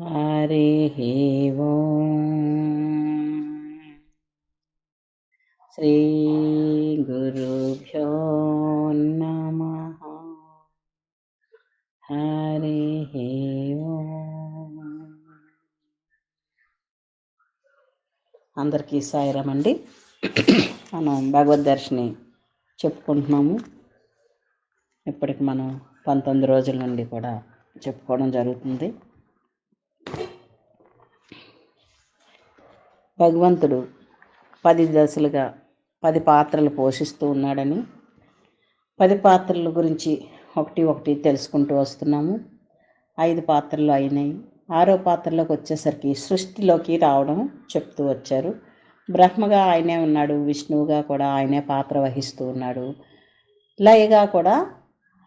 హరి శ్రీ గురుభ్యో నమ హరి అందరికీ సాయిరామ్ అండి. మనం భగవద్ దర్శిని చెప్పుకుంటున్నాము. ఇప్పటికి మనం పంతొమ్మిది రోజుల నుండి కూడా చెప్పుకోవడం జరుగుతుంది. భగవంతుడు పది దశలుగా పది పాత్రలు పోషిస్తూ ఉన్నాడని పది పాత్రల గురించి ఒకటి ఒకటి తెలుసుకుంటూ వస్తున్నాము. ఐదు పాత్రలు అయినాయి. ఆరో పాత్రలోకి వచ్చేసరికి సృష్టిలోకి రావడం చెప్తూ వచ్చారు. బ్రహ్మగా ఆయనే ఉన్నాడు విష్ణువుగా కూడా ఆయనే పాత్ర వహిస్తూ ఉన్నాడు. లయగా కూడా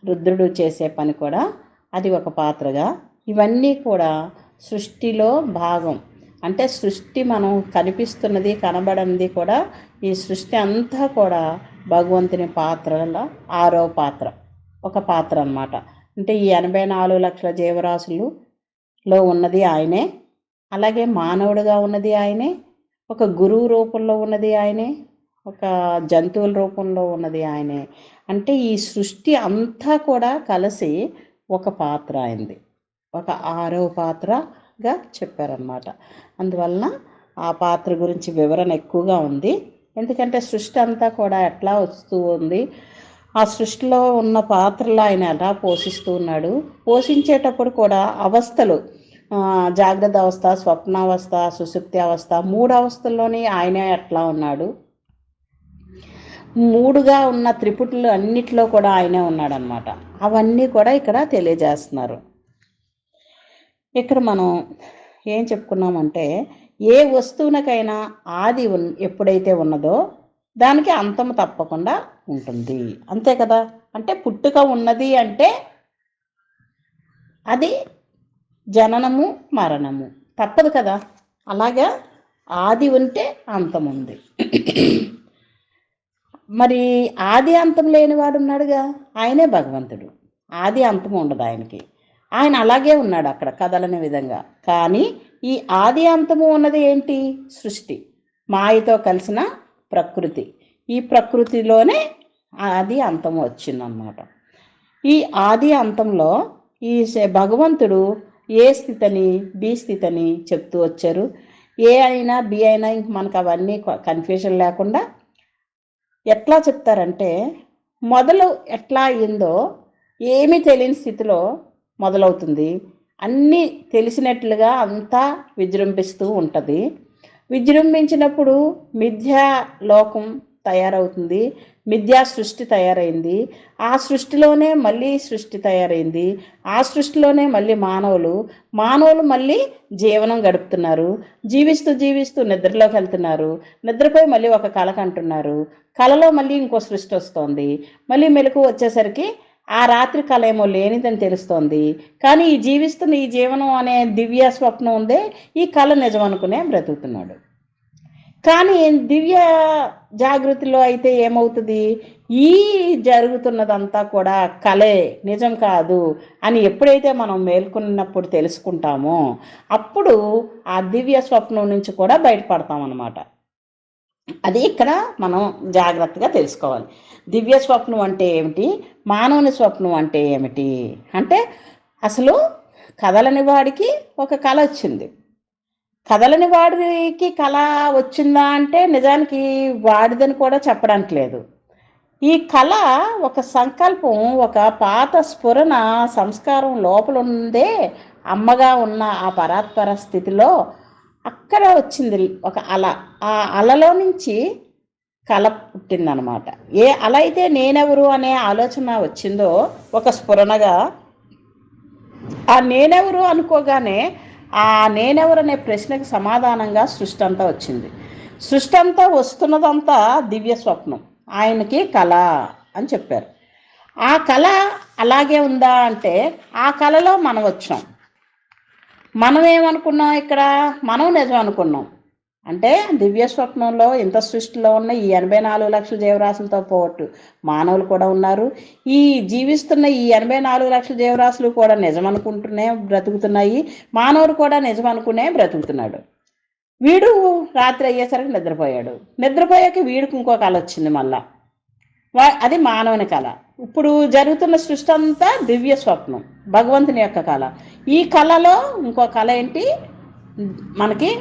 రుద్రుడు చేసే పని కూడా అది ఒక పాత్రగా. ఇవన్నీ కూడా సృష్టిలో భాగం. అంటే సృష్టి మనం కనిపిస్తున్నది కనబడినది కూడా ఈ సృష్టి అంతా కూడా భగవంతుని పాత్రల ఆరో పాత్ర ఒక పాత్ర అన్నమాట. అంటే ఈ ఎనభై నాలుగు లక్షల జీవరాశులులో ఉన్నది ఆయనే అలాగే మానవుడిగా ఉన్నది ఆయనే ఒక గురువు రూపంలో ఉన్నది ఆయనే ఒక జంతువుల రూపంలో ఉన్నది ఆయనే. అంటే ఈ సృష్టి అంతా కూడా కలిసి ఒక పాత్ర అయింది ఒక ఆరో పాత్ర గా చెప్పారనమాట అందువలన ఆ పాత్ర గురించి వివరణ ఎక్కువగా ఉంది. ఎందుకంటే సృష్టి అంతా కూడా ఎట్లా వస్తూ ఉంది? ఆ సృష్టిలో ఉన్న పాత్రలు ఆయన ఎలా పోషిస్తూ ఉన్నాడు? పోషించేటప్పుడు కూడా అవస్థలు జాగ్రత్త అవస్థ స్వప్నావస్థ సుశుప్తి అవస్థ మూడు అవస్థల్లోనే ఆయనే ఎట్లా ఉన్నాడు. మూడుగా ఉన్న త్రిపుటులు అన్నిట్లో కూడా ఆయనే ఉన్నాడనమాట అవన్నీ కూడా ఇక్కడ తెలియజేస్తున్నారు. ఇక్కడ మనం ఏం చెప్పుకున్నామంటే ఏ వస్తువునకైనా ఆది ఉన్ ఎప్పుడైతే ఉన్నదో దానికి అంతం తప్పకుండా ఉంటుంది. అంతే కదా? అంటే పుట్టుక ఉన్నది అంటే అది జననము మరణము. తప్పదు కదా? అలాగా ఆది ఉంటే అంతం ఉంది. మరి ఆది అంతం లేనివాడు ఉన్నాడుగా? ఆయనే భగవంతుడు. ఆది అంతం ఉండదు ఆయనకి. ఆయన అలాగే ఉన్నాడు అక్కడ కదలని విధంగా. కానీ ఈ ఆది అంతము ఉన్నది ఏంటి? సృష్టి. మాయతో కలిసిన ప్రకృతి. ఈ ప్రకృతిలోనే ఆది అంతం వచ్చిందన్నమాట. ఈ ఆది అంతంలో ఈ భగవంతుడు ఏ స్థితిని బి స్థితిని చెప్తూ వచ్చారు? ఏ అయినా బి అయినా ఇంక మనకు అవన్నీ కన్ఫ్యూజన్ లేకుండా ఎట్లా చెప్తారంటే మొదలు ఎట్లా అయిందో ఏమీ తెలియని స్థితిలో మొదలవుతుంది. అన్నీ తెలిసినట్లుగా అంతా విజృంభిస్తూ ఉంటుంది. విజృంభించినప్పుడు మిథ్యా లోకం తయారవుతుంది. మిథ్యా సృష్టి తయారైంది. ఆ సృష్టిలోనే మళ్ళీ సృష్టి తయారైంది. ఆ సృష్టిలోనే మళ్ళీ మానవులు. మానవులు మళ్ళీ జీవనం గడుపుతున్నారు. జీవిస్తూ జీవిస్తూ నిద్రలోకి వెళ్తున్నారు. నిద్రపోయి మళ్ళీ ఒక కళ కంటున్నారు. కళలో మళ్ళీ ఇంకో సృష్టి వస్తుంది. మళ్ళీ మెలకు వచ్చేసరికి ఆ రాత్రి కళ ఏమో లేనిదని తెలుస్తోంది. కానీ ఈ జీవిస్తున్న ఈ జీవనం అనే దివ్య స్వప్నం ఉందే ఈ కళ నిజం అనుకునే బ్రతుకుతున్నాడు. కానీ దివ్య జాగృతిలో అయితే ఏమవుతుంది? ఈ జరుగుతున్నదంతా కూడా కలే నిజం కాదు అని ఎప్పుడైతే మనం మేల్కొన్నప్పుడు తెలుసుకుంటామో అప్పుడు ఆ దివ్య స్వప్నం నుంచి కూడా బయటపడతామన్నమాట. అది ఇక్కడ మనం జాగ్రత్తగా తెలుసుకోవాలి. దివ్య స్వప్నం అంటే ఏమిటి? మానవుని స్వప్నం అంటే ఏమిటి? అంటే అసలు కదలని వాడికి ఒక కళ వచ్చింది. కదలని వాడికి కళ వచ్చిందా అంటే నిజానికి వాడిదని కూడా చెప్పడానికి లేదు. ఈ కళ ఒక సంకల్పం ఒక పాత స్ఫురణ సంస్కారం లోపల ఉందే అమ్మగా ఉన్న ఆ పరాత్పర స్థితిలో అక్కడ వచ్చింది ఒక అల. ఆ అలలో నుంచి కళ పుట్టిందనమాట. ఏ అలా అయితే నేనెవరు అనే ఆలోచన వచ్చిందో ఒక స్ఫురణగా ఆ నేనెవరు అనుకోగానే ఆ నేనెవరు అనే ప్రశ్నకి సమాధానంగా సృష్టి అంతా వచ్చింది. సృష్టి అంతా వస్తున్నదంతా దివ్య స్వప్నం. ఆయనకి కళ అని చెప్పారు. ఆ కళ అలాగే ఉందా అంటే ఆ కళలో మనం వచ్చాం. మనం ఏమనుకున్నాం ఇక్కడ? మనం నిజం అనుకున్నాం. అంటే దివ్య స్వప్నంలో ఇంత సృష్టిలో ఉన్న ఈ ఎనభై నాలుగు లక్షల జీవరాశులతో పోటు మానవులు కూడా ఉన్నారు. ఈ జీవిస్తున్న ఈ ఎనభై నాలుగు లక్షల జీవరాశులు కూడా నిజం అనుకుంటూనే బ్రతుకుతున్నాయి. మానవుడు కూడా నిజం అనుకునే బ్రతుకుతున్నాడు. వీడు రాత్రి అయ్యేసరికి నిద్రపోయాడు. నిద్రపోయాక వీడికి ఇంకో కళ వచ్చింది మళ్ళా. వా- అది మానవుని కళ ఇప్పుడు జరుగుతున్న సృష్టి అంతా దివ్య స్వప్నం భగవంతుని యొక్క కళ ఈ కళలో ఇంకో కళ ఏంటి? మనకి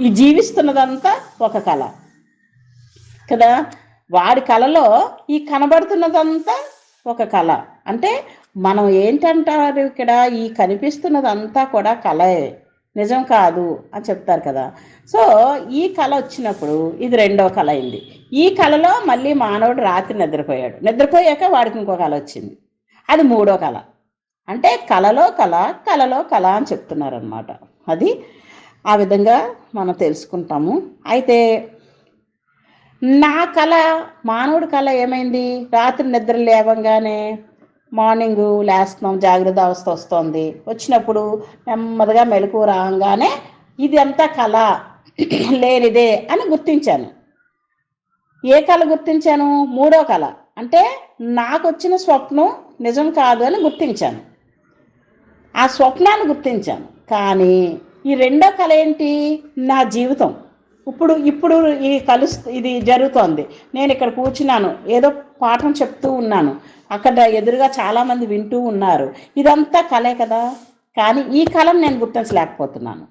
ఈ జీవిస్తున్నదంతా ఒక కళ. కదా? వాడి కళలో ఈ కనబడుతున్నదంతా ఒక కళ. అంటే మనం ఏంటంటారు ఇక్కడ? ఈ కనిపిస్తున్నదంతా కూడా కళే. నిజం కాదు అని చెప్తారు కదా. సో ఈ కళ వచ్చినప్పుడు ఇది రెండో కళ అయింది. ఈ కళలో మళ్ళీ మానవుడు రాత్రి నిద్రపోయాడు. నిద్రపోయాక వాడికి ఇంకో కళ వచ్చింది. అది మూడో కళ. అంటే కళలో కళ కళలో కళ అని చెప్తున్నారు అనమాట అది ఆ విధంగా మనం తెలుసుకుంటాము. అయితే నా కళ మానవుడి కళ ఏమైంది? రాత్రి నిద్ర లేవంగానే మార్నింగ్ లేస్తున్నాం జాగ్రత్త అవస్థ వస్తుంది. వచ్చినప్పుడు నెమ్మదిగా మెలకు రాగానే ఇది అంతా కళ లేనిదే అని గుర్తించాను. ఏ కళ గుర్తించాను? మూడో కళ అంటే నాకు వచ్చిన స్వప్నం నిజం కాదు అని గుర్తించాను. ఆ స్వప్నాన్ని గుర్తించాను. కానీ ఈ రెండో కళ ఏంటి? నా జీవితం. ఇప్పుడు ఇప్పుడు ఈ కలుస్ ఇది జరుగుతోంది. నేను ఇక్కడ కూర్చున్నాను. ఏదో పాఠం చెప్తూ ఉన్నాను. అక్కడ ఎదురుగా చాలామంది వింటూ ఉన్నారు. ఇదంతా కళే కదా? కానీ ఈ కళను నేను గుర్తించలేకపోతున్నాను.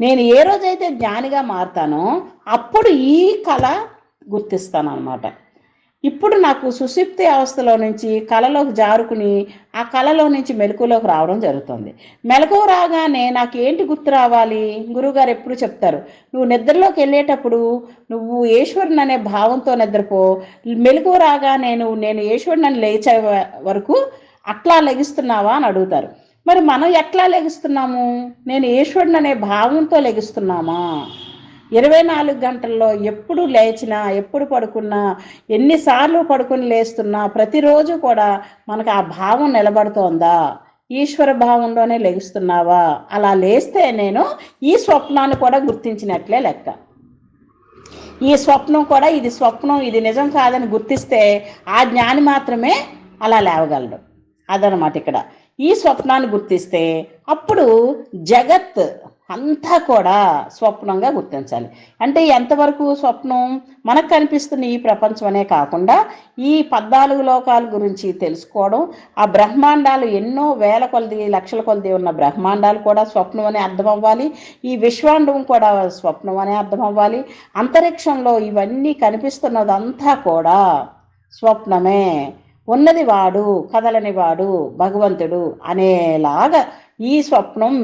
నేను ఏ రోజైతే జ్ఞానిగా మారుతానో అప్పుడు ఈ కళ గుర్తిస్తాను అనమాట ఇప్పుడు నాకు సుషిప్తి అవస్థలో నుంచి కళలోకి జారుకుని ఆ కళలో నుంచి మెలకులోకి రావడం జరుగుతుంది. మెలకు రాగానే నాకు ఏంటి గుర్తు రావాలి? గురువుగారు ఎప్పుడు చెప్తారు నువ్వు నిద్రలోకి వెళ్ళేటప్పుడు నువ్వు ఈశ్వరుని అనే భావంతో నిద్రపో. మెలకు రాగానే నువ్వు నేను ఈశ్వరుని లేచే వరకు అట్లా లెగిస్తున్నావా? అని అడుగుతారు. మరి మనం ఎట్లా లెగిస్తున్నాము? నేను ఈశ్వరుని అనే భావంతో లెగిస్తున్నామా? ఇరవై నాలుగు గంటల్లో ఎప్పుడు లేచినా ఎప్పుడు పడుకున్నా ఎన్నిసార్లు పడుకుని లేస్తున్నా ప్రతిరోజు కూడా మనకు ఆ భావం నిలబడుతోందా? ఈశ్వర భావంలోనే లెగుస్తున్నావా? అలా లేస్తే నేను ఈ స్వప్నాన్ని కూడా గుర్తించినట్లే లెక్క. ఈ స్వప్నం కూడా ఇది స్వప్నం ఇది నిజం కాదని గుర్తిస్తే ఆ జ్ఞాని మాత్రమే అలా లేవగలడు. అదనమాట ఇక్కడ. ఈ స్వప్నాన్ని గుర్తిస్తే అప్పుడు జగత్ అంతా కూడా స్వప్నంగా గుర్తించాలి. అంటే ఎంతవరకు స్వప్నం? మనకు కనిపిస్తున్న ఈ ప్రపంచమనే కాకుండా ఈ పద్నాలుగు లోకాల గురించి తెలుసుకోవడం ఆ బ్రహ్మాండాలు ఎన్నో వేల కొలది లక్షల కొలది ఉన్న బ్రహ్మాండాలు కూడా స్వప్నం అని అర్థం అవ్వాలి ఈ విశ్వాండం కూడా స్వప్నం అని అర్థం అవ్వాలి అంతరిక్షంలో ఇవన్నీ కనిపిస్తున్నదంతా కూడా స్వప్నమే. ఉన్నది వాడు కదలని వాడు భగవంతుడు అనేలాగా ఈ స్వప్నం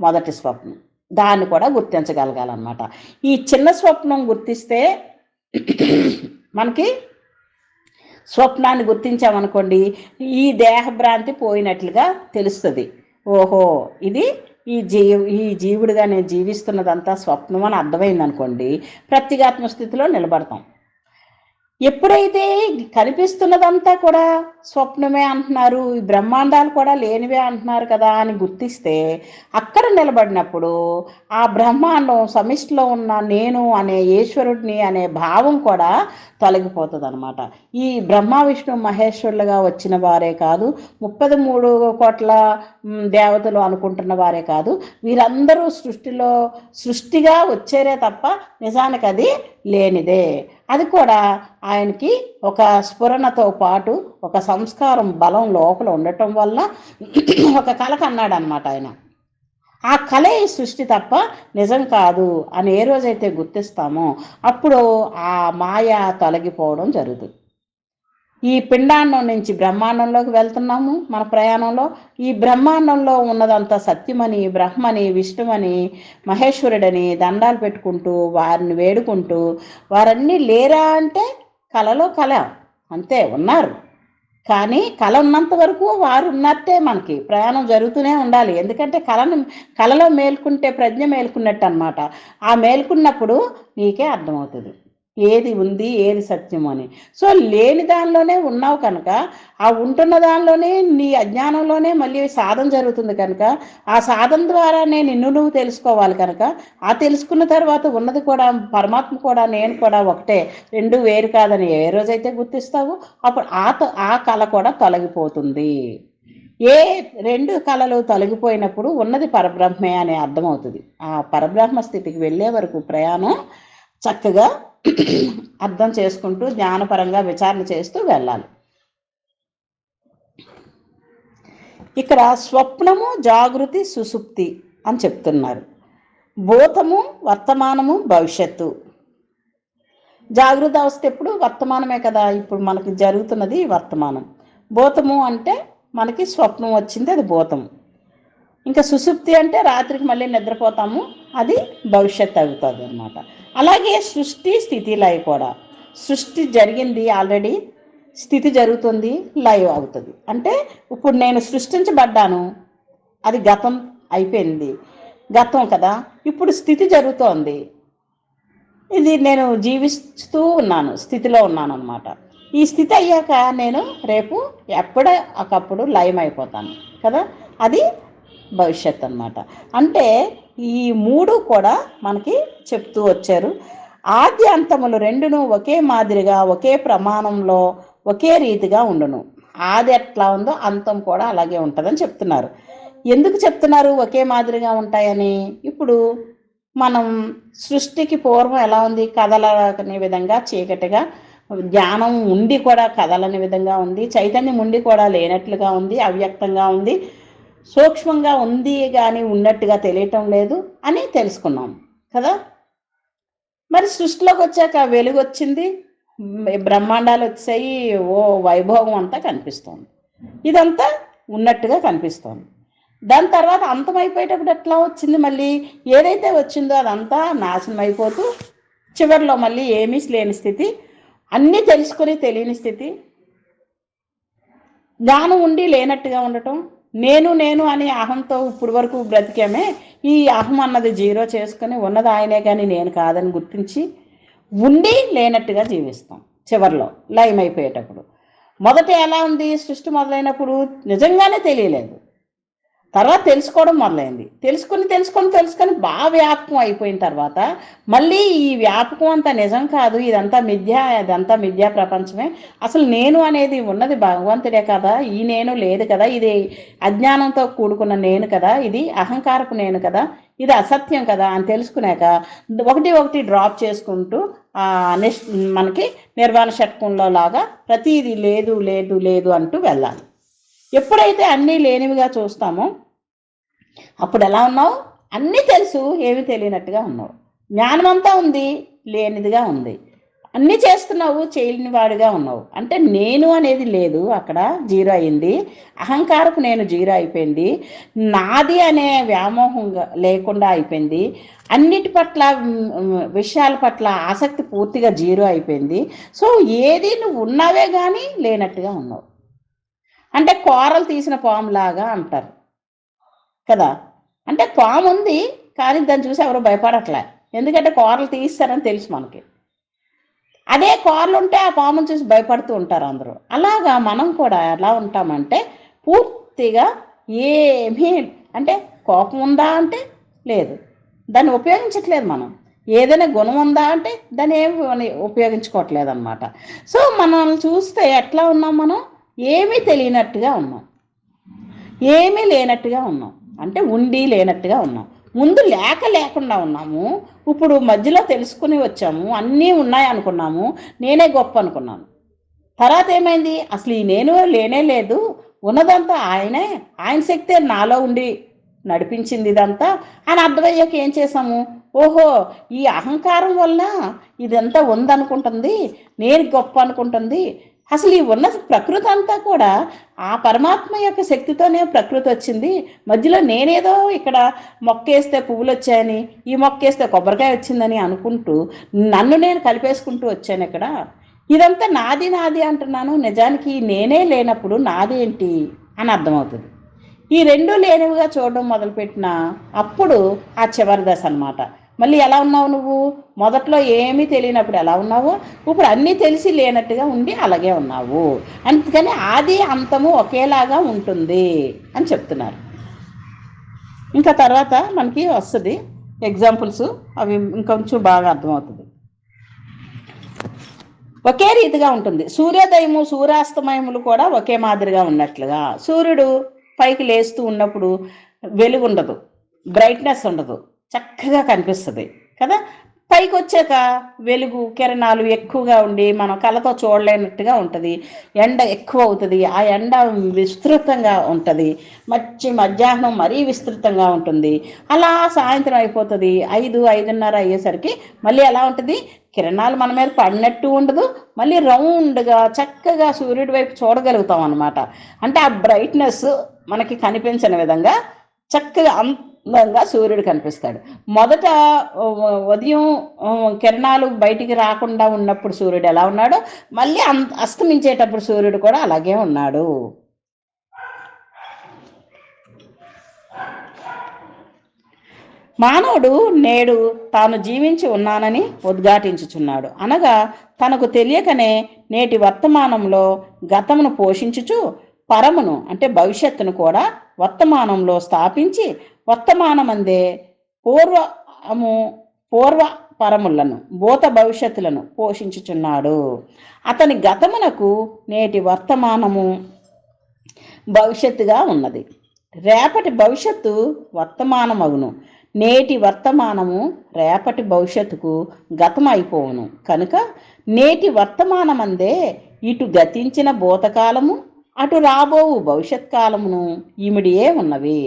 మొదటి స్వప్నం. దాన్ని కూడా గుర్తించగలగాలన్నమాట. ఈ చిన్న స్వప్నం గుర్తిస్తే మనకి స్వప్నాన్ని గుర్తించామనుకోండి ఈ దేహభ్రాంతి పోయినట్లుగా తెలుస్తుంది. ఓహో ఇది ఈ జీవ ఈ జీవుడిగా నేను జీవిస్తున్నదంతా స్వప్నం అని అర్థమైంది అనుకోండి ప్రత్యేగాత్మ స్థితిలో నిలబడతాం. ఎప్పుడైతే కనిపిస్తున్నదంతా కూడా స్వప్నమే అంటున్నారు ఈ బ్రహ్మాండాలు కూడా లేనివే అంటున్నారు కదా అని గుర్తిస్తే అక్కడ నిలబడినప్పుడు ఆ బ్రహ్మాండం సమిష్టిలో ఉన్న నేను అనే ఈశ్వరుడిని అనే భావం కూడా తొలగిపోతుంది అనమాట ఈ బ్రహ్మ విష్ణు మహేశ్వరులుగా వచ్చిన వారే కాదు ముప్పది మూడు కోట్ల దేవతలు అనుకుంటున్న వారే కాదు వీరందరూ సృష్టిలో సృష్టిగా వచ్చారే తప్ప నిజానికి అది లేనిదే. అది కూడా ఆయనకి ఒక స్ఫురణతో పాటు ఒక సంస్కారం బలం లోపల ఉండటం వల్ల ఒక కళ కన్నాడు అనమాట ఆయన. ఆ కళే సృష్టి తప్ప నిజం కాదు అని ఏ రోజైతే గుర్తిస్తామో అప్పుడు ఆ మాయ తొలగిపోవడం జరుగుతుంది. ఈ పిండాండం నుంచి బ్రహ్మాండంలోకి వెళ్తున్నాము మన ప్రయాణంలో. ఈ బ్రహ్మాండంలో ఉన్నదంతా సత్యమని బ్రహ్మని విష్ణువని మహేశ్వరుడని దండాలు పెట్టుకుంటూ వారిని వేడుకుంటూ వారన్నీ లేరా అంటే కలలో కళ అంతే ఉన్నారు. కానీ కళ ఉన్నంత వరకు వారు ఉన్నట్టే మనకి ప్రయాణం జరుగుతూనే ఉండాలి. ఎందుకంటే కళను కళలో మేల్కుంటే ప్రజ్ఞ మేల్కున్నట్టు అనమాట ఆ మేల్కున్నప్పుడు నీకే అర్థమవుతుంది. ఏది ఉంది ఏది సత్యం అని. సో లేని దానిలోనే ఉన్నావు కనుక ఆ ఉంటున్న దానిలోనే నీ అజ్ఞానంలోనే మళ్ళీ సాధన జరుగుతుంది కనుక ఆ సాధన ద్వారానే నిన్ను నువ్వు తెలుసుకోవాలి కనుక ఆ తెలుసుకున్న తర్వాత ఉన్నది కూడా పరమాత్మ కూడా నేను కూడా ఒకటే. రెండు వేరు కాదని ఏ రోజైతే గుర్తిస్తావో అప్పుడు ఆ త- ఆ కళ కూడా తొలగిపోతుంది. ఏ రెండు కళలు తొలగిపోయినప్పుడు ఉన్నది పరబ్రహ్మే అనే అర్థమవుతుంది. ఆ పరబ్రహ్మ స్థితికి వెళ్ళే వరకు ప్రయాణం చక్కగా అర్థం చేసుకుంటూ జ్ఞానపరంగా విచారణ చేస్తూ వెళ్ళాలి. ఇక్కడ స్వప్నము జాగృతి సుసుప్తి అని చెప్తున్నారు. భూతము వర్తమానము భవిష్యత్తు. జాగృత అవస్థ ఎప్పుడు? వర్తమానమే కదా. ఇప్పుడు మనకి జరుగుతున్నది వర్తమానం. భూతము అంటే మనకి స్వప్నం వచ్చింది అది భూతం. ఇంకా సుసుప్తి అంటే రాత్రికి మళ్ళీ నిద్రపోతాము. అది భవిష్యత్ అవుతుంది అనమాట అలాగే సృష్టి స్థితి లయ కూడా సృష్టి జరిగింది ఆల్రెడీ స్థితి జరుగుతుంది లైవ్ అవుతుంది. అంటే ఇప్పుడు నేను సృష్టించబడ్డాను అది గతం అయిపోయింది. గతం కదా ఇప్పుడు స్థితి జరుగుతోంది. ఇది నేను జీవిస్తూ ఉన్నాను స్థితిలో ఉన్నాను అనమాట ఈ స్థితి అయ్యాక నేను రేపు ఎప్పుడ ఒకప్పుడు లయం అయిపోతాను కదా. అది భవిష్యత్ అన్నమాట. అంటే ఈ మూడు కూడా మనకి చెప్తూ వచ్చారు. ఆద్య అంతములు రెండును ఒకే మాదిరిగా ఒకే ప్రమాణంలో ఒకే రీతిగా ఉండును. ఆది ఎట్లా ఉందో అంతం కూడా అలాగే ఉంటుందని చెప్తున్నారు. ఎందుకు చెప్తున్నారు ఒకే మాదిరిగా ఉంటాయని? ఇప్పుడు మనం సృష్టికి పూర్వం ఎలా ఉంది? కదలని విధంగా చీకటిగా జ్ఞానం ఉండి కూడా కదలని విధంగా ఉంది. చైతన్యం ఉండి కూడా లేనట్లుగా ఉంది. అవ్యక్తంగా ఉంది. సూక్ష్మంగా ఉంది కానీ ఉన్నట్టుగా తెలియటం లేదు అని తెలుసుకున్నాం కదా? మరి సృష్టిలోకి వచ్చాక వెలుగు వచ్చింది బ్రహ్మాండాలు వచ్చాయి ఓ వైభోగం అంతా కనిపిస్తోంది. ఇదంతా ఉన్నట్టుగా కనిపిస్తోంది. దాని తర్వాత అంతమైపోయేటప్పుడు ఎట్లా వచ్చింది మళ్ళీ? ఏదైతే వచ్చిందో అదంతా నాశనం అయిపోతూ చివరిలో మళ్ళీ ఏమీ లేని స్థితి అన్నీ తెలుసుకొని తెలియని స్థితి జ్ఞానం ఉండి లేనట్టుగా ఉండటం నేను నేను అని అహంతో ఇప్పుడు వరకు బ్రతికామే. ఈ అహం అన్నది జీరో చేసుకుని ఉన్నది ఆయనే కానీ నేను కాదని గుర్తించి ఉండి లేనట్టుగా జీవిస్తాం చివరిలో లయం అయిపోయేటప్పుడు మొదట ఎలా ఉంది సృష్టి మొదలైనప్పుడు నిజంగానే తెలియలేదు. తర్వాత తెలుసుకోవడం మొదలైంది. తెలుసుకుని తెలుసుకొని తెలుసుకొని బాగా వ్యాపకం అయిపోయిన తర్వాత మళ్ళీ ఈ వ్యాపకం అంతా నిజం కాదు ఇదంతా మిథ్య ఇదంతా మిథ్యా ప్రపంచమే. అసలు నేను అనేది ఉన్నది భగవంతుడే కదా ఈ నేను లేదు కదా ఇది అజ్ఞానంతో కూడుకున్న నేను కదా ఇది అహంకారపు నేను కదా ఇది అసత్యం కదా అని తెలుసుకున్నాక ఒకటి ఒకటి డ్రాప్ చేసుకుంటూ నిష్ మనకి నిర్వాణ షట్కంలో లాగా ప్రతిదీ లేదు లేదు లేదు అంటూ వెళ్ళాలి. ఎప్పుడైతే అన్నీ లేనివిగా చూస్తామో అప్పుడు ఎలా ఉన్నావు? అన్నీ తెలుసు ఏమీ తెలియనట్టుగా ఉన్నావు. జ్ఞానం అంతా ఉంది లేనిదిగా ఉంది. అన్నీ చేస్తున్నావు చేయలేని వాడిగా ఉన్నావు. అంటే నేను అనేది లేదు అక్కడ జీరో అయింది. అహంకారపు నేను జీరో అయిపోయింది. నాది అనే వ్యామోహంగా లేకుండా అయిపోయింది. అన్నిటి పట్ల విషయాల పట్ల ఆసక్తి పూర్తిగా జీరో అయిపోయింది. సో ఏది నువ్వు ఉన్నావే కానీ లేనట్టుగా ఉన్నావు. అంటే కూరలు తీసిన పాములాగా అంటారు. కదా? అంటే పాము ఉంది కానీ దాన్ని చూసి ఎవరు భయపడట్లే. ఎందుకంటే కూరలు తీస్తారని తెలుసు మనకి. అదే కూరలు ఉంటే ఆ పామును చూసి భయపడుతూ ఉంటారు అందరూ. అలాగా మనం కూడా ఎలా ఉంటామంటే పూర్తిగా ఏమీ అంటే కోపం ఉందా అంటే లేదు. దాన్ని ఉపయోగించట్లేదు మనం. ఏదైనా గుణం ఉందా అంటే దాన్ని ఏమి ఉపయోగించుకోవట్లేదు అనమాట సో మనల్ని చూస్తే ఎట్లా ఉన్నాం మనం? ఏమీ తెలియనట్టుగా ఉన్నాం. ఏమీ లేనట్టుగా ఉన్నాం. అంటే ఉండి లేనట్టుగా ఉన్నాం. ముందు లేక లేకుండా ఉన్నాము. ఇప్పుడు మధ్యలో తెలుసుకుని వచ్చాము. అన్నీ ఉన్నాయి అనుకున్నాము. నేనే గొప్ప అనుకున్నాను. తర్వాత ఏమైంది? అసలు ఈ నేను లేనే లేదు. ఉన్నదంతా ఆయనే. ఆయన శక్తే నాలో ఉండి నడిపించింది ఇదంతా అని అర్థమయ్యాక ఏం చేసాము ఓహో ఈ అహంకారం వల్ల ఇదంతా ఉందనుకుంటుంది. నేను గొప్ప అనుకుంటుంది. అసలు ఈ ఉన్న ప్రకృతి అంతా కూడా ఆ పరమాత్మ యొక్క శక్తితోనే ప్రకృతి వచ్చింది. మధ్యలో నేనేదో ఇక్కడ మొక్కేస్తే పువ్వులు వచ్చాయని ఈ మొక్కేస్తే కొబ్బరికాయ వచ్చిందని అనుకుంటూ నన్ను నేను కలిపేసుకుంటూ వచ్చాను ఇక్కడ. ఇదంతా నాది నాది అంటున్నాను. నిజానికి నేనే లేనప్పుడు నాది ఏంటి అని అర్థమవుతుంది. ఈ రెండు లేనివిగా చూడడం మొదలుపెట్టిన అప్పుడు ఆ చివరి దశ అనమాట మళ్ళీ ఎలా ఉన్నావు నువ్వు? మొదట్లో ఏమీ తెలియనప్పుడు ఎలా ఉన్నావు? ఇప్పుడు అన్నీ తెలిసి లేనట్టుగా ఉండి అలాగే ఉన్నావు. అందుకని ఆది అంతము ఒకేలాగా ఉంటుంది అని చెప్తున్నారు. ఇంకా తర్వాత మనకి వస్తుంది ఎగ్జాంపుల్స్ అవి ఇంకొంచెం బాగా అర్థమవుతుంది. ఒకే రీతిగా ఉంటుంది. సూర్యోదయము సూర్యాస్తమయములు కూడా ఒకే మాదిరిగా ఉన్నట్లుగా. సూర్యుడు పైకి లేస్తూ ఉన్నప్పుడు వెలుగు ఉండదు. బ్రైట్నెస్ ఉండదు. చక్కగా కనిపిస్తుంది. కదా? పైకి వచ్చాక వెలుగు కిరణాలు ఎక్కువగా ఉండి మనం కళ్ళతో చూడలేనట్టుగా ఉంటుంది. ఎండ ఎక్కువ అవుతుంది ఆ ఎండ విస్తృతంగా ఉంటుంది. మంచి మధ్యాహ్నం మరీ విస్తృతంగా ఉంటుంది. అలా సాయంత్రం అయిపోతుంది. ఐదు ఐదున్నర అయ్యేసరికి మళ్ళీ ఎలా ఉంటుంది? కిరణాలు మన మీద పడినట్టు ఉండదు. మళ్ళీ రౌండ్గా చక్కగా సూర్యుడి వైపు చూడగలుగుతాం అనమాట అంటే ఆ బ్రైట్నెస్ మనకి కనిపించని విధంగా చక్కగా అంత అందంగా సూర్యుడు కనిపిస్తాడు. మొదట ఉదయం కిరణాలు బయటికి రాకుండా ఉన్నప్పుడు సూర్యుడు ఎలా ఉన్నాడో? మళ్ళీ అం- అస్తమించేటప్పుడు సూర్యుడు కూడా అలాగే ఉన్నాడు. మానవుడు నేడు తాను జీవించి ఉన్నానని ఉద్ఘాటించుచున్నాడు. అనగా తనకు తెలియకనే నేటి వర్తమానంలో గతమును పోషించుచు పరమును అంటే భవిష్యత్తును కూడా వర్తమానంలో స్థాపించి వర్తమానమందే పూర్వము పూర్వ పరములను భూత భవిష్యత్తులను పోషించుచున్నాడు. అతని గతమునకు నేటి వర్తమానము భవిష్యత్తుగా ఉన్నది. రేపటి భవిష్యత్తు వర్తమానమగును. నేటి వర్తమానము రేపటి భవిష్యత్తుకు గతమైపోవును. కనుక నేటి వర్తమానమందే ఇటు గతించిన భూతకాలము అటు రాబోవు భవిష్యత్ కాలమును ఇమిడియే ఉన్నవి.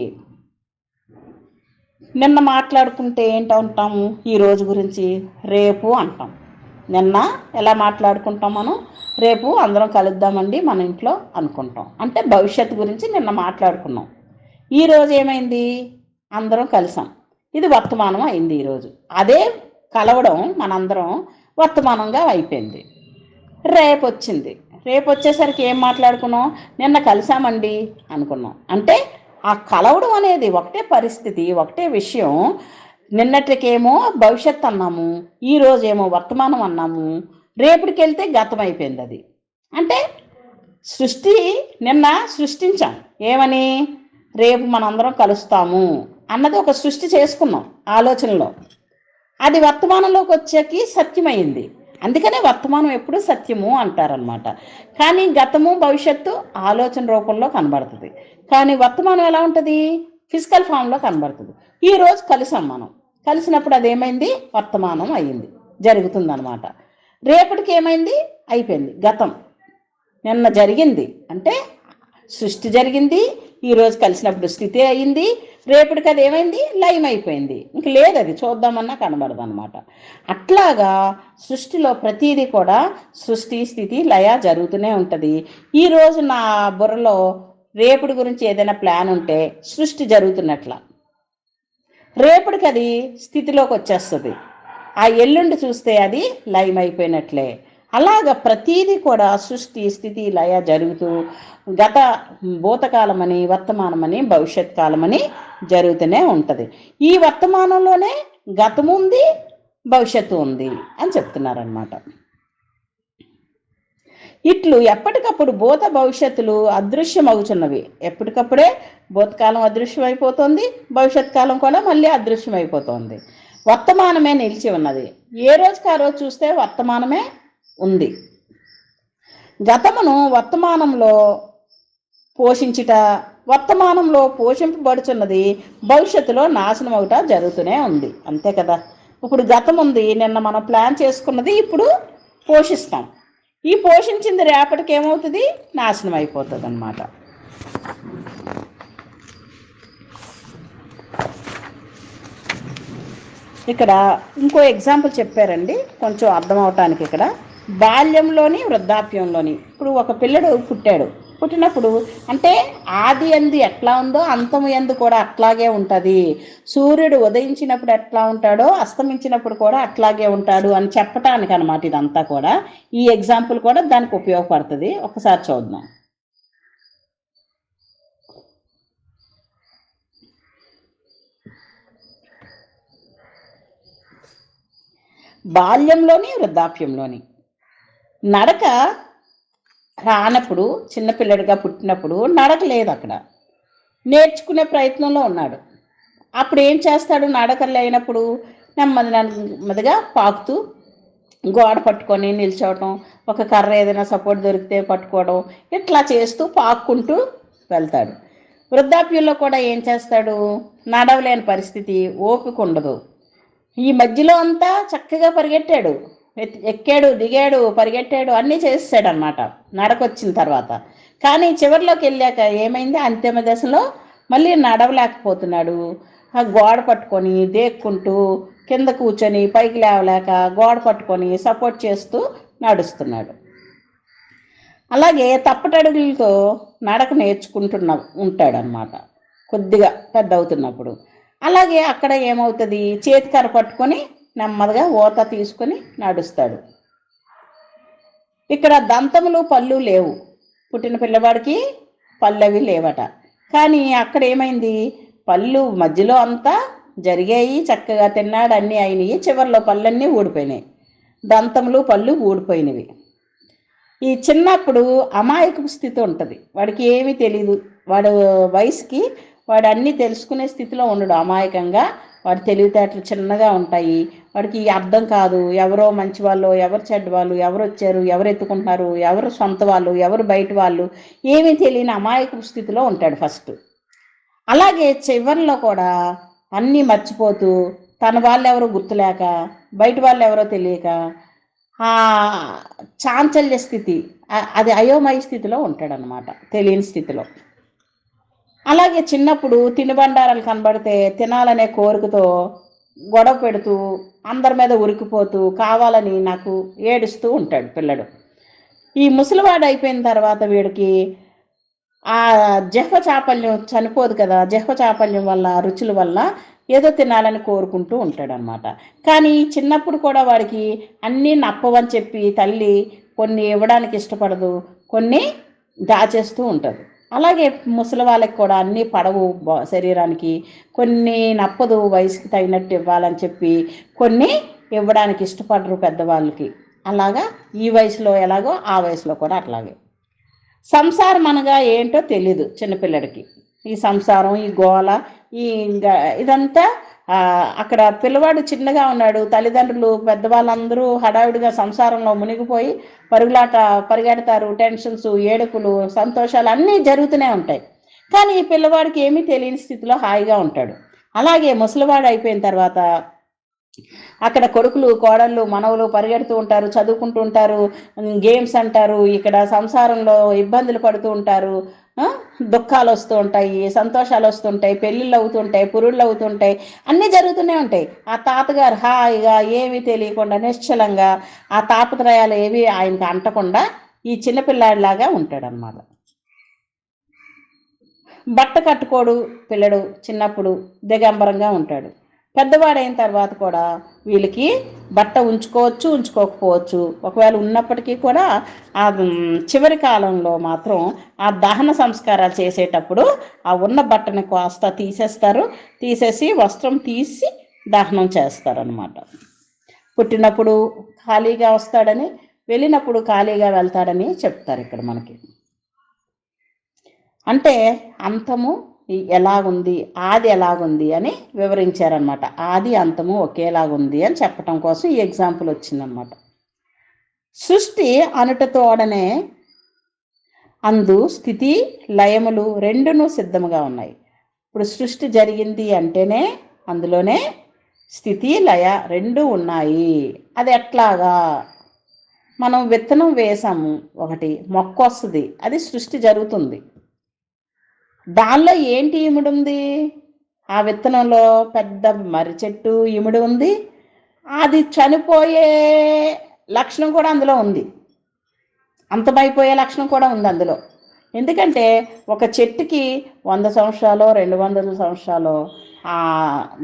నిన్న మాట్లాడుకుంటే ఏంటంటాము ఈ రోజు గురించి రేపు అంటాం. నిన్న ఎలా మాట్లాడుకుంటాం మనం? రేపు అందరం కలుద్దామండి మన ఇంట్లో అనుకుంటాం. అంటే భవిష్యత్తు గురించి నిన్న మాట్లాడుకున్నాం. ఈరోజు ఏమైంది? అందరం కలిసాం. ఇది వర్తమానం అయింది ఈరోజు అదే కలవడం మనందరం వర్తమానంగా అయిపోయింది. రేపు వచ్చింది. రేపు వచ్చేసరికి ఏం మాట్లాడుకున్నాం? నిన్న కలిసామండి అనుకున్నాం. అంటే ఆ కలవడం అనేది ఒకటే పరిస్థితి ఒకటే విషయం. నిన్నటికేమో భవిష్యత్ అన్నాము ఈ ఏమో వర్తమానం అన్నాము రేపటికి వెళ్తే గతం అయిపోయింది అది. అంటే సృష్టి నిన్న సృష్టించాం. ఏమని? రేపు మనందరం కలుస్తాము అన్నది ఒక సృష్టి చేసుకున్నాం ఆలోచనలో. అది వర్తమానంలోకి వచ్చాకి సత్యమైంది. అందుకనే వర్తమానం ఎప్పుడు సత్యము అంటారనమాట కానీ గతము భవిష్యత్తు ఆలోచన రూపంలో కనబడుతుంది. కానీ వర్తమానం ఎలా ఉంటుంది? ఫిజికల్ ఫామ్లో కనబడుతుంది. ఈ రోజు కలిసాం మనం కలిసినప్పుడు అదేమైంది? వర్తమానం అయ్యింది. జరుగుతుందన్నమాట. రేపటికి ఏమైంది? అయిపోయింది. గతం. నిన్న జరిగింది. అంటే సృష్టి జరిగింది. ఈరోజు కలిసినప్పుడు స్థితి అయింది రేపటికి అది ఏమైంది? లయం అయిపోయింది. ఇంక లేదు అది చూద్దామన్నా కనబడదు అనమాట అట్లాగా సృష్టిలో ప్రతిదీ కూడా సృష్టి స్థితి లయ జరుగుతూనే ఉంటుంది. ఈరోజు నా బుర్రలో రేపటి గురించి ఏదైనా ప్లాన్ ఉంటే సృష్టి జరుగుతున్నట్ల. రేపటికి అది స్థితిలోకి వచ్చేస్తుంది. ఆ ఎల్లుండి చూస్తే అది లయం అయిపోయినట్లే అలాగ ప్రతీది కూడా సృష్టి స్థితి లయ జరుగుతూ గత భూతకాలమని వర్తమానమని భవిష్యత్ కాలమని జరుగుతూనే ఉంటుంది. ఈ వర్తమానంలోనే గతం ఉంది భవిష్యత్తు ఉంది అని చెప్తున్నారనమాట ఇట్లు ఎప్పటికప్పుడు భూత భవిష్యత్తులు అదృశ్యమవుతున్నవి ఎప్పటికప్పుడే భూతకాలం అదృశ్యమైపోతుంది భవిష్యత్ కాలం కూడా మళ్ళీ అదృశ్యమైపోతుంది. వర్తమానమే నిలిచి ఉన్నది. ఏ రోజుకి ఆ రోజు చూస్తే వర్తమానమే ఉంది. గతమును వర్తమానంలో పోషించుట వర్తమానంలో పోషింపబడుచున్నది భవిష్యత్తులో నాశనం అవుట జరుగుతూనే ఉంది. అంతే కదా? ఇప్పుడు గతం ఉంది నిన్న మనం ప్లాన్ చేసుకున్నది ఇప్పుడు పోషిస్తాం. ఈ పోషించింది రేపటికి ఏమవుతుంది? నాశనం అయిపోతుంది అన్నమాట ఇక్కడ ఇంకో ఎగ్జాంపుల్ చెప్పారండి. కొంచెం అర్థం అవటానికి ఇక్కడ. బాల్యంలోని వృద్ధాప్యంలోని. ఇప్పుడు ఒక పిల్లడు పుట్టాడు. పుట్టినప్పుడు అంటే ఆది ఎందు ఎట్లా ఉందో అంతము ఎందు కూడా అట్లాగే ఉంటుంది. సూర్యుడు ఉదయించినప్పుడు ఎట్లా ఉంటాడో అస్తమించినప్పుడు కూడా అట్లాగే ఉంటాడు అని చెప్పటానికి అనమాట ఇదంతా కూడా. ఈ ఎగ్జాంపుల్ కూడా దానికి ఉపయోగపడుతుంది. ఒకసారి చూద్దాం. బాల్యంలోని వృద్ధాప్యంలోని. నడక రానప్పుడు చిన్నపిల్లడిగా పుట్టినప్పుడు నడక లేదు అక్కడ. నేర్చుకునే ప్రయత్నంలో ఉన్నాడు. అప్పుడు ఏం చేస్తాడు? నడక లేనప్పుడు నెమ్మది నెమ్మదిగా పాకుతూ గోడ పట్టుకొని నిల్చోవటం ఒక కర్ర ఏదైనా సపోర్ట్ దొరికితే పట్టుకోవడం ఇట్లా చేస్తూ పాక్కుంటూ వెళ్తాడు. వృద్ధాప్యంలో కూడా ఏం చేస్తాడు? నడవలేని పరిస్థితి ఓపిక ఉండదు. ఈ మధ్యలో అంతా చక్కగా పరిగెట్టాడు. ఎక్కాడు దిగాడు పరిగెట్టాడు అన్నీ చేసాడు అనమాట నడకొచ్చిన తర్వాత. కానీ చివరిలోకి వెళ్ళాక ఏమైంది? అంతిమ దశలో మళ్ళీ నడవలేకపోతున్నాడు. ఆ గోడ పట్టుకొని దేక్కుంటూ కింద కూర్చొని పైకి లేవలేక గోడ పట్టుకొని సపోర్ట్ చేస్తూ నడుస్తున్నాడు. అలాగే తప్పటడుగులతో నడక నేర్చుకుంటున్న ఉంటాడనమాట కొద్దిగా పెద్ద అవుతున్నప్పుడు అలాగే అక్కడ ఏమవుతుంది? చేతికర్ర పట్టుకొని నెమ్మదిగా ఊత తీసుకొని నడుస్తాడు. ఇక్కడ దంతములు పళ్ళు లేవు. పుట్టిన పిల్లవాడికి పళ్ళు అవి లేవట. కానీ అక్కడ ఏమైంది? పళ్ళు మధ్యలో అంతా జరిగాయి చక్కగా తిన్నాడు అన్నీ అయినాయి. చివరిలో పళ్ళన్నీ ఊడిపోయినాయి. దంతములు పళ్ళు ఊడిపోయినవి. ఈ చిన్నప్పుడు అమాయకపు స్థితి ఉంటుంది. వాడికి ఏమీ తెలియదు వాడు వయసుకి వాడు అన్నీ తెలుసుకునే స్థితిలో ఉండడు అమాయకంగా వాడి తెలివితేటలు చిన్నగా ఉంటాయి. వాడికి అర్థం కాదు. ఎవరో మంచి వాళ్ళు ఎవరు చెడ్డ వాళ్ళు ఎవరు వచ్చారు ఎవరు ఎత్తుకుంటున్నారు ఎవరు సొంత వాళ్ళు ఎవరు బయట వాళ్ళు ఏమీ తెలియని అమాయక స్థితిలో ఉంటాడు ఫస్ట్. అలాగే చివరిలో కూడా అన్నీ మర్చిపోతూ తన వాళ్ళు ఎవరో గుర్తులేక బయట వాళ్ళు ఎవరో తెలియక ఆ చాంచల్య స్థితి అది అయోమయ స్థితిలో ఉంటాడనమాట తెలియని స్థితిలో. అలాగే చిన్నప్పుడు తినుబండారాలు కనబడితే తినాలనే కోరికతో గొడవ పెడుతూ అందరి మీద ఉరికిపోతూ కావాలని నాకు ఏడుస్తూ ఉంటాడు పిల్లడు. ఈ ముసలివాడు అయిపోయిన తర్వాత వీడికి ఆ జహ్వ చాపల్యం చనిపోదు కదా జహ్వ చాపల్యం వల్ల రుచుల వల్ల ఏదో తినాలని కోరుకుంటూ ఉంటాడనమాట కానీ చిన్నప్పుడు కూడా వాడికి అన్నీ నప్పవని చెప్పి తల్లి కొన్ని ఇవ్వడానికి ఇష్టపడదు కొన్ని దాచేస్తూ ఉంటుంది. అలాగే ముసలి వాళ్ళకి కూడా అన్నీ పడవు శరీరానికి. కొన్ని నప్పదు వయసుకి తగినట్టు ఇవ్వాలని చెప్పి కొన్ని ఇవ్వడానికి ఇష్టపడరు పెద్దవాళ్ళకి. అలాగా ఈ వయసులో ఎలాగో ఆ వయసులో కూడా అట్లాగే. సంసారం అనగా ఏంటో తెలీదు చిన్నపిల్లడికి. ఈ సంసారం ఈ గోల ఈ ఇంకా ఇదంతా అక్కడ పిల్లవాడు చిన్నగా ఉన్నాడు. తల్లిదండ్రులు పెద్దవాళ్ళందరూ హడావిడిగా సంసారంలో మునిగిపోయి పరుగులాట పరిగెడతారు. టెన్షన్స్ ఏడుపులు సంతోషాలు అన్నీ జరుగుతూనే ఉంటాయి. కానీ ఈ పిల్లవాడికి ఏమీ తెలియని స్థితిలో హాయిగా ఉంటాడు. అలాగే ముసలివాడు అయిపోయిన తర్వాత అక్కడ కొడుకులు కోడళ్ళు మనవలు పరిగెడుతూ ఉంటారు చదువుకుంటూ ఉంటారు గేమ్స్ అంటారు ఇక్కడ సంసారంలో ఇబ్బందులు పడుతూ ఉంటారు. దుఃఖాలు వస్తూ ఉంటాయి సంతోషాలు వస్తుంటాయి పెళ్ళిళ్ళు అవుతుంటాయి పురుళ్ళు అవుతుంటాయి అన్నీ జరుగుతూనే ఉంటాయి. ఆ తాతగారు హాయిగా ఏమీ తెలియకుండా నిశ్చలంగా ఆ తాపత్రయాలు ఏవి ఆయనకి అంటకుండా ఈ చిన్నపిల్లాడిలాగా ఉంటాడనమాట బట్ట కట్టుకోడు పిల్లడు చిన్నప్పుడు దిగంబరంగా ఉంటాడు. పెద్దవాడైన తర్వాత కూడా వీళ్ళకి బట్ట ఉంచుకోవచ్చు ఉంచుకోకపోవచ్చు. ఒకవేళ ఉన్నప్పటికీ కూడా ఆ చివరి కాలంలో మాత్రం ఆ దహన సంస్కారాలు చేసేటప్పుడు ఆ ఉన్న బట్టని కాస్త తీసేస్తారు. తీసేసి వస్త్రం తీసి దహనం చేస్తారనమాట పుట్టినప్పుడు ఖాళీగా వస్తాడని వెళ్ళినప్పుడు ఖాళీగా వెళ్తాడని చెప్తారు ఇక్కడ మనకి. అంటే అంతము ఎలాగుంది ఆది ఎలాగుంది అని వివరించారనమాట ఆది అంతము ఒకేలాగుంది అని చెప్పటం కోసం ఈ ఎగ్జాంపుల్ వచ్చిందనమాట సృష్టి అనుటతోడనే అందు స్థితి లయములు రెండును సిద్ధముగా ఉన్నాయి. ఇప్పుడు సృష్టి జరిగింది అంటేనే అందులోనే స్థితి లయ రెండు ఉన్నాయి. అది ఎట్లాగా? మనం విత్తనం వేసాము ఒకటి మొక్క వస్తుంది అది సృష్టి జరుగుతుంది. దానిలో ఏంటి ఇముడు ఉంది? ఆ విత్తనంలో పెద్ద మర్రి చెట్టు ఇముడు ఉంది. అది చనిపోయే లక్షణం కూడా అందులో ఉంది. అంతమైపోయే లక్షణం కూడా ఉంది అందులో. ఎందుకంటే ఒక చెట్టుకి వంద సంవత్సరాలు రెండు వందల సంవత్సరాలు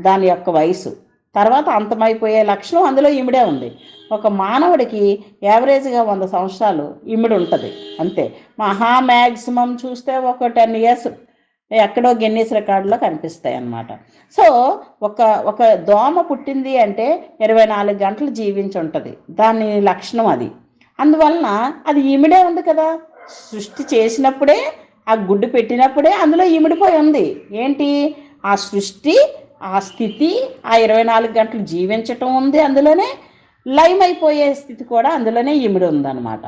దాని యొక్క వయసు. తర్వాత అంతమైపోయే లక్షణం అందులో ఇమిడే ఉంది. ఒక మానవుడికి యావరేజ్గా వంద సంవత్సరాలు ఇమిడి ఉంటుంది. అంతే. మహా మ్యాక్సిమం చూస్తే ఒక టెన్ ఇయర్స్ ఎక్కడో గిన్నీస్ రికార్డులో కనిపిస్తాయి అన్నమాట. సో ఒక ఒక దోమ పుట్టింది అంటే ఇరవై నాలుగు గంటలు జీవించి ఉంటుంది. దాని లక్షణం అది. అందువలన అది ఈమిడే ఉంది కదా. సృష్టి చేసినప్పుడే ఆ గుడ్డు పెట్టినప్పుడే అందులో ఈమిడిపోయి ఉంది. ఏంటి? ఆ సృష్టి ఆ స్థితి ఆ ఇరవై నాలుగు గంటలు జీవించటం ఉంది అందులోనే. లైవ్ అయిపోయే స్థితి కూడా అందులోనే ఇమిడి ఉందన్నమాట.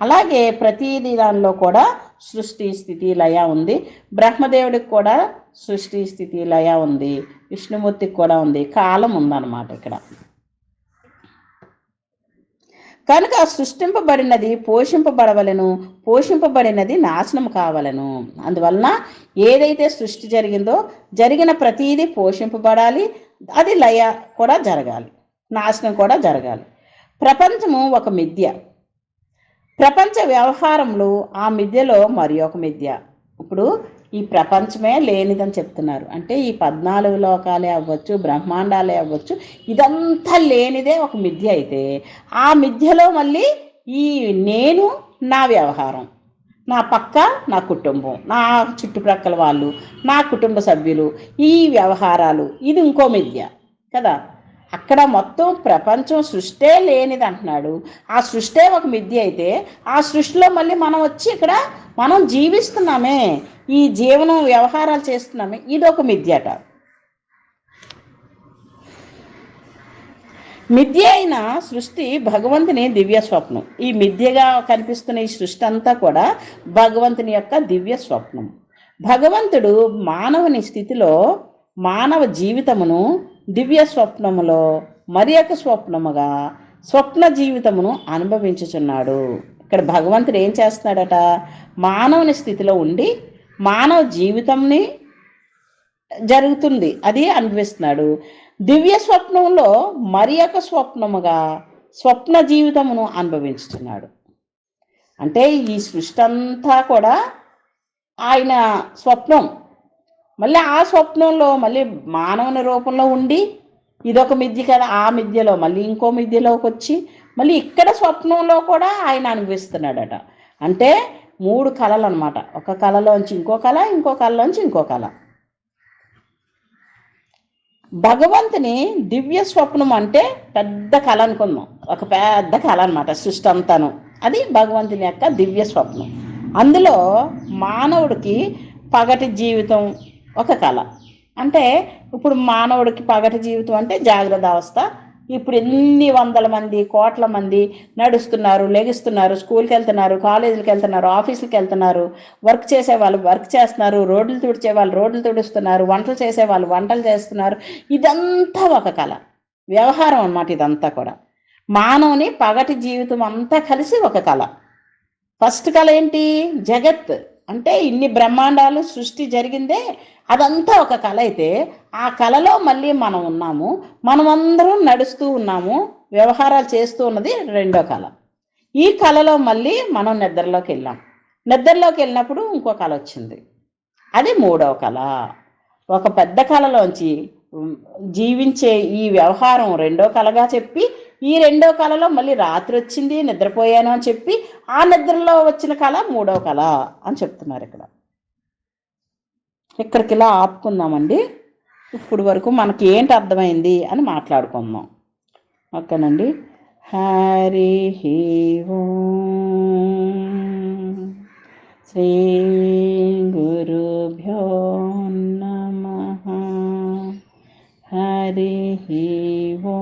అలాగే ప్రతిదీ దానిలో కూడా సృష్టి స్థితి లయ ఉంది. బ్రహ్మదేవుడికి కూడా సృష్టి స్థితి లయ ఉంది. విష్ణుమూర్తికి కూడా ఉంది. కాలం ఉందన్నమాట ఇక్కడ. కనుక సృష్టింపబడినది పోషింపబడవలను పోషింపబడినది నాశనం కావలను. అందువలన ఏదైతే సృష్టి జరిగిందో జరిగిన ప్రతీది పోషింపబడాలి. అది లయ కూడా జరగాలి. నాశనం కూడా జరగాలి. ప్రపంచము ఒక మిథ్య. ప్రపంచ వ్యవహారంలో ఆ మిద్యలో మరి ఒక మిద్య ఇప్పుడు ఈ ప్రపంచమే లేనిదని చెప్తున్నారు. అంటే ఈ పద్నాలుగు లోకాలే అవ్వచ్చు బ్రహ్మాండాలే అవ్వచ్చు ఇదంతా లేనిదే ఒక మిథ్య అయితే ఆ మిథ్యలో మళ్ళీ ఈ నేను నా వ్యవహారం నా పక్క నా కుటుంబం నా చుట్టుప్రక్కల వాళ్ళు నా కుటుంబ సభ్యులు ఈ వ్యవహారాలు ఇది ఇంకో మిథ్య కదా. అక్కడ మొత్తం ప్రపంచం సృష్టే లేనిది అంటున్నాడు ఆ సృష్టే ఒక మిద్య అయితే ఆ సృష్టిలో మళ్ళీ మనం వచ్చి ఇక్కడ మనం జీవిస్తున్నామే. ఈ జీవనం వ్యవహారాలు చేస్తున్నామే. ఇది ఒక మిద్యట మిథ్య అయిన సృష్టి భగవంతుని దివ్య స్వప్నం. ఈ మిథ్యగా కనిపిస్తున్న ఈ సృష్టి అంతా కూడా భగవంతుని యొక్క దివ్య స్వప్నం. భగవంతుడు మానవుని స్థితిలో మానవ జీవితమును దివ్య స్వప్నములో మరి ఒక స్వప్నముగా స్వప్న జీవితమును అనుభవించుచున్నాడు. ఇక్కడ భగవంతుడు ఏం చేస్తున్నాడట? మానవుని స్థితిలో ఉండి మానవ జీవితంని జరుగుతుంది అది అనుభవిస్తున్నాడు. దివ్య స్వప్నంలో మరి ఒక స్వప్నముగా స్వప్న జీవితమును అనుభవించుతున్నాడు అంటే ఈ సృష్టి అంతా కూడా ఆయన స్వప్నం మళ్ళీ ఆ స్వప్నంలో మళ్ళీ మానవుని రూపంలో ఉండి ఇదొక మిద్య కదా ఆ మిద్యలో మళ్ళీ ఇంకో మిద్యలోకి వచ్చి మళ్ళీ ఇక్కడ స్వప్నంలో కూడా ఆయన అనుభవిస్తున్నాడట. అంటే మూడు కళలు అనమాట ఒక కళలోంచి ఇంకో కళ ఇంకో కళలోంచి ఇంకో కళ. భగవంతుని దివ్య స్వప్నం అంటే పెద్ద కళ అనుకుందాం. ఒక పెద్ద కళ అనమాట సృష్టి అంతాను. అది భగవంతుని యొక్క దివ్య స్వప్నం. అందులో మానవుడికి పగటి జీవితం ఒక కళ. అంటే ఇప్పుడు మానవుడికి పగటి జీవితం అంటే జాగ్రత్త అవస్థ. ఇప్పుడు ఎన్ని వందల మంది కోట్ల మంది నడుస్తున్నారు లెగిస్తున్నారు స్కూల్కి వెళ్తున్నారు కాలేజీలకు వెళ్తున్నారు ఆఫీసులకు వెళ్తున్నారు వర్క్ చేసే వాళ్ళు వర్క్ చేస్తున్నారు రోడ్లు తుడిచే వాళ్ళు రోడ్లు తుడుస్తున్నారు వంటలు చేసే వాళ్ళు వంటలు చేస్తున్నారు. ఇదంతా ఒక కళ. వ్యవహారం అనమాట ఇదంతా కూడా. మానవుని పగటి జీవితం అంతా కలిసి ఒక కళ. ఫస్ట్ కళ ఏంటి? జగత్. అంటే ఇన్ని బ్రహ్మాండాలు సృష్టి జరిగిందే అదంతా ఒక కళ అయితే ఆ కళలో మళ్ళీ మనం ఉన్నాము మనమందరం నడుస్తూ ఉన్నాము వ్యవహారాలు చేస్తూ ఉన్నది రెండో కళ ఈ కళలో మళ్ళీ మనం నిద్రలోకి వెళ్ళాం. నిద్రలోకి వెళ్ళినప్పుడు ఇంకో కళ వచ్చింది. అది మూడవ కళ ఒక పెద్ద కళలోంచి జీవించే ఈ వ్యవహారం రెండో కళగా చెప్పి ఈ రెండో కళలో మళ్ళీ రాత్రి వచ్చింది నిద్రపోయాను అని చెప్పి ఆ నిద్రలో వచ్చిన కళ మూడో కళ అని చెప్తున్నారు ఇక్కడ. ఇక్కడికి ఇలా ఆపుకుందామండి. ఇప్పుడు వరకు మనకి ఏంటి అర్థమైంది అని మాట్లాడుకుందాం. ఓకేనండి. హరి శ్రీ గురుభ్యో నమ. హరి ఓ